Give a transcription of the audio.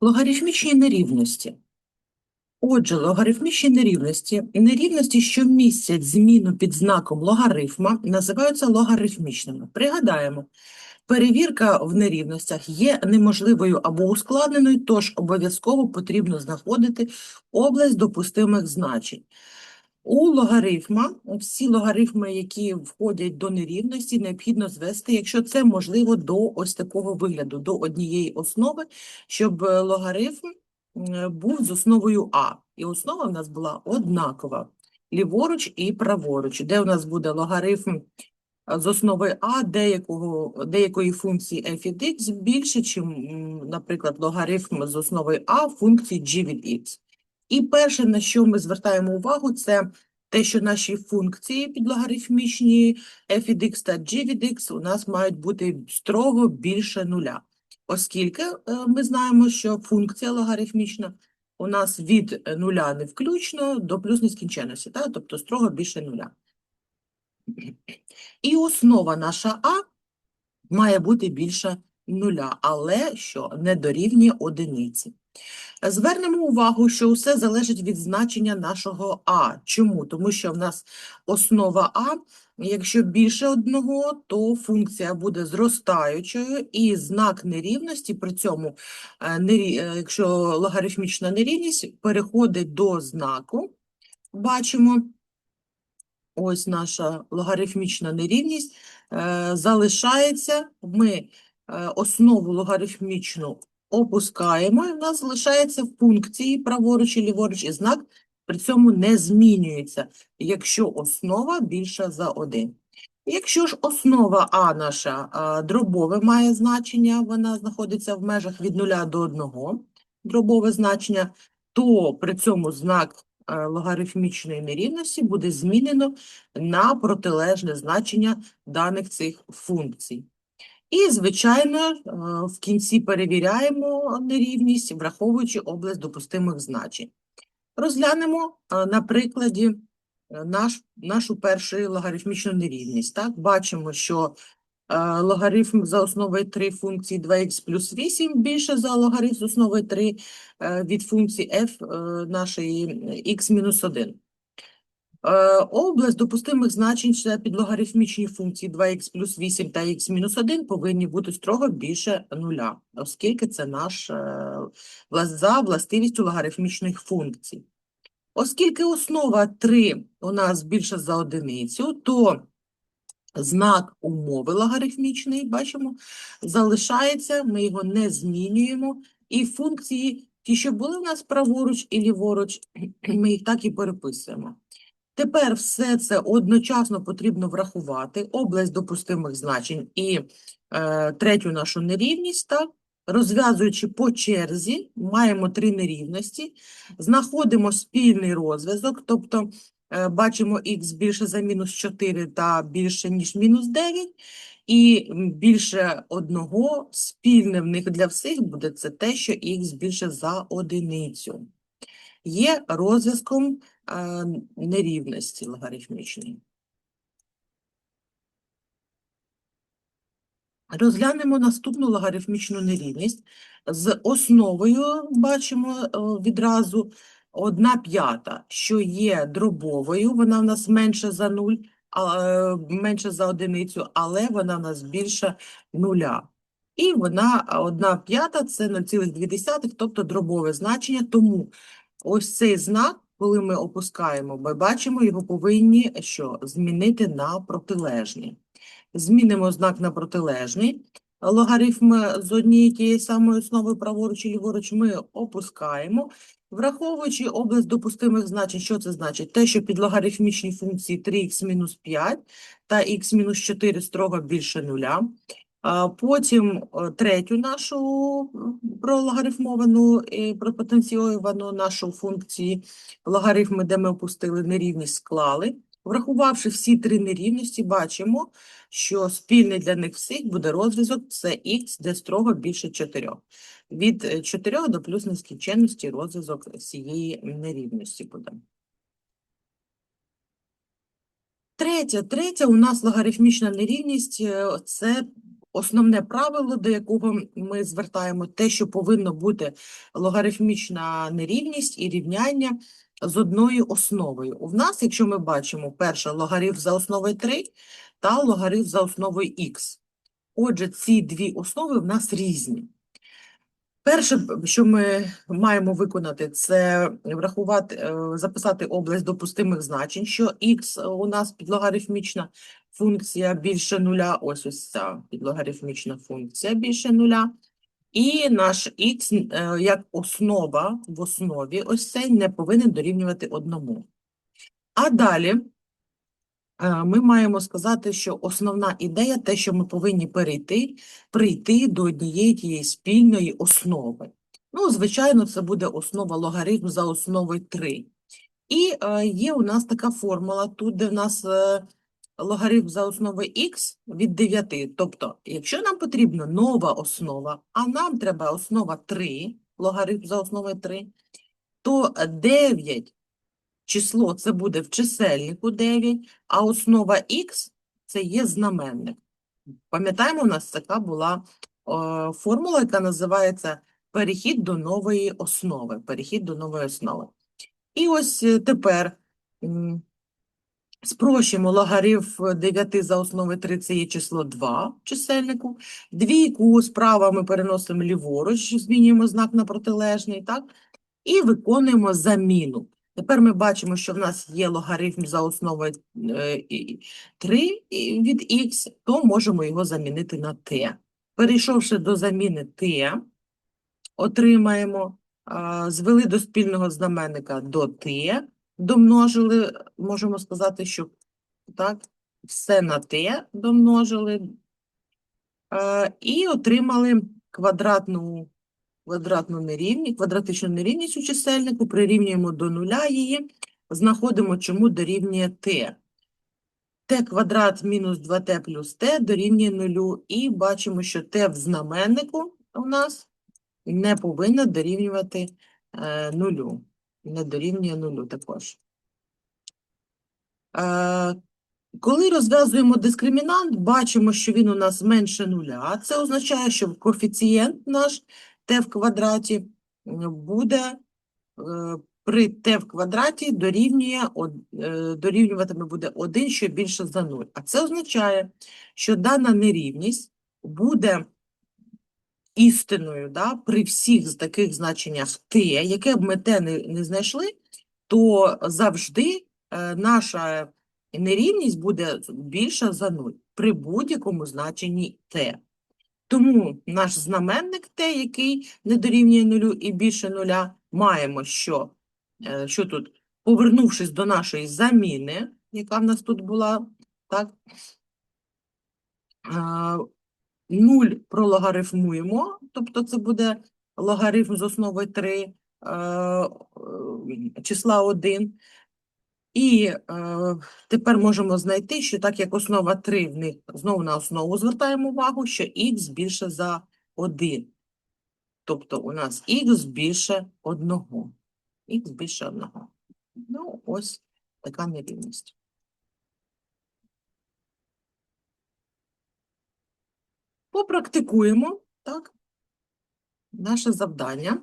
Логарифмічні нерівності. Отже, логарифмічні нерівності, нерівності, що містять зміну під знаком логарифма, називаються логарифмічними. Пригадаємо, перевірка в нерівностях є неможливою або ускладненою, тож обов'язково потрібно знаходити область допустимих значень. У логарифма всі логарифми, які входять до нерівності, необхідно звести, якщо це можливо, до ось такого вигляду, до однієї основи, щоб е, логарифм е, був з основою А. І основа в нас була однакова, ліворуч і праворуч, де у нас буде логарифм е, з основи А деякого, деякої функції f від x більше, ніж, наприклад, логарифм з основи А функції g від x. І перше, на що ми звертаємо увагу, це те, що наші функції підлогарифмічні f від x та g від x у нас мають бути строго більше нуля, оскільки е, ми знаємо, що функція логарифмічна у нас від нуля не включно до плюс нескінченності, та? тобто строго більше нуля. І основа наша А має бути більше нуля, але що не дорівнює одиниці. Звернемо увагу, що усе залежить від значення нашого А. Чому? Тому що в нас основа А, якщо більше одного, то функція буде зростаючою, і знак нерівності при цьому, е, е, якщо логарифмічна нерівність, переходить до знаку. Бачимо, ось наша логарифмічна нерівність е, залишається. Ми основу логарифмічну опускаємо, і в нас залишається в функції праворуч і ліворуч, і знак при цьому не змінюється, якщо основа більша за 1. Якщо ж основа А наша а, дробове має значення, вона знаходиться в межах від 0 до 1, дробове значення, то при цьому знак е, логарифмічної нерівності буде змінено на протилежне значення даних цих функцій. І, звичайно, е, в кінці перевіряємо нерівність, враховуючи область допустимих значень. Розглянемо е, на прикладі е, наш, нашу першу логарифмічну нерівність. Так? Бачимо, що логарифм за основою 3 функції 2х плюс 8 більше за логарифм з основою 3 е, від функції f нашої x мінус 1. Е, Область допустимих значень ще під логарифмічні функції 2х плюс 8 та х мінус 1 повинні бути строго більше нуля, оскільки це наш е, за властивістю логарифмічних функцій. Оскільки основа 3 у нас більше за одиницю, то знак умови логарифмічний, бачимо, залишається, ми його не змінюємо, і функції, ті, що були у нас праворуч і ліворуч, ми їх так і переписуємо. Тепер все це одночасно потрібно врахувати, область допустимих значень і е, третю нашу нерівність, так? Розв'язуючи по черзі, маємо три нерівності, знаходимо спільний розв'язок, тобто е, бачимо х більше за мінус 4 та більше, ніж мінус 9, і більше одного спільне в них для всіх буде це те, що х більше за одиницю. Є розв'язком нерівності логарифмічної. Розглянемо наступну логарифмічну нерівність. З основою бачимо відразу 1 п'ята, що є дробовою, вона в нас менше за 0, а, е, менше за одиницю, але вона в нас більше нуля. І вона 1 п'ята – це 0,2, тобто дробове значення, тому ось цей знак, коли ми опускаємо, ми бачимо, його повинні що? Змінити на протилежний. Змінимо знак на протилежний. Логарифм з однієї тієї самої основи праворуч і ліворуч ми опускаємо. Враховуючи область допустимих значень, що це значить? Те, що під логарифмічні функції 3х мінус 5 та х мінус 4 строго більше нуля. Потім е, третю нашу прологарифмовану і пропотенційовану нашу функції логарифми, де ми опустили нерівність, склали. Врахувавши всі три нерівності, бачимо, що спільний для них всіх буде розв'язок це х, де строго більше 4. Від е, 4 до плюс нескінченності розв'язок цієї нерівності буде. Третя, третя у нас логарифмічна нерівність е, це основне правило, до якого ми звертаємо, те, що повинно бути логарифмічна нерівність і рівняння з одною основою. У нас, якщо ми бачимо, перше логарифм за основою 3 та логарифм за основою х. Отже, ці дві основи в нас різні. Перше, що ми маємо виконати, це врахувати, е, записати область допустимих значень, що х у нас підлогарифмічна функція більше нуля, ось ось ця підлогарифмічна функція більше нуля. І наш х е, як основа в основі ось цей не повинен дорівнювати одному. А далі е, ми маємо сказати, що основна ідея те, що ми повинні перейти, прийти до однієї тієї спільної основи. Ну, звичайно, це буде основа логарифм за основою 3. І е, є у нас така формула тут, де в нас логарифм за основою х від 9. Тобто, якщо нам потрібна нова основа, а нам треба основа 3, логарифм за основою 3, то 9 число це буде в чисельнику 9, а основа х це є знаменник. Пам'ятаємо, у нас така була е, формула, яка називається перехід до нової основи. Перехід до нової основи. І ось е, тепер м, спрощуємо 9 за основою 3, це є число 2 в чисельнику. Двійку справа ми переносимо ліворуч, змінюємо знак на протилежний, так? І виконуємо заміну. Тепер ми бачимо, що в нас є логарифм за основою е, 3 від х, то можемо його замінити на t. Перейшовши до заміни t, отримаємо, звели до спільного знаменника до t, домножили, можемо сказати, що так, все на t домножили, а, і отримали квадратну квадратну нерівність, квадратичну нерівність у чисельнику, прирівнюємо до нуля її, знаходимо, чому дорівнює t. t квадрат мінус 2t плюс t дорівнює нулю, і бачимо, що t в знаменнику у нас не повинно дорівнювати е, нулю, не дорівнює нулю також. Е, коли розв'язуємо дискримінант, бачимо, що він у нас менше нуля. Це означає, що коефіцієнт наш t в квадраті буде е, при t в квадраті дорівнює, е, дорівнюватиме буде 1, що більше за 0. А це означає, що дана нерівність буде істиною да, при всіх таких значеннях t, яке б ми t не, не знайшли, то завжди е, наша нерівність буде більша за 0 при будь-якому значенні t. Тому наш знаменник t, який не дорівнює нулю і більше нуля, маємо, що, е, що тут, повернувшись до нашої заміни, яка в нас тут була, так, а, 0 прологарифмуємо, тобто це буде логарифм з основою 3 е, е, числа 1. І е, тепер можемо знайти, що так як основа 3 в них знову на основу звертаємо увагу, що х більше за 1. Тобто у нас х більше 1. Х більше 1. Ну, ось така нерівність. Попрактикуємо, так, наше завдання.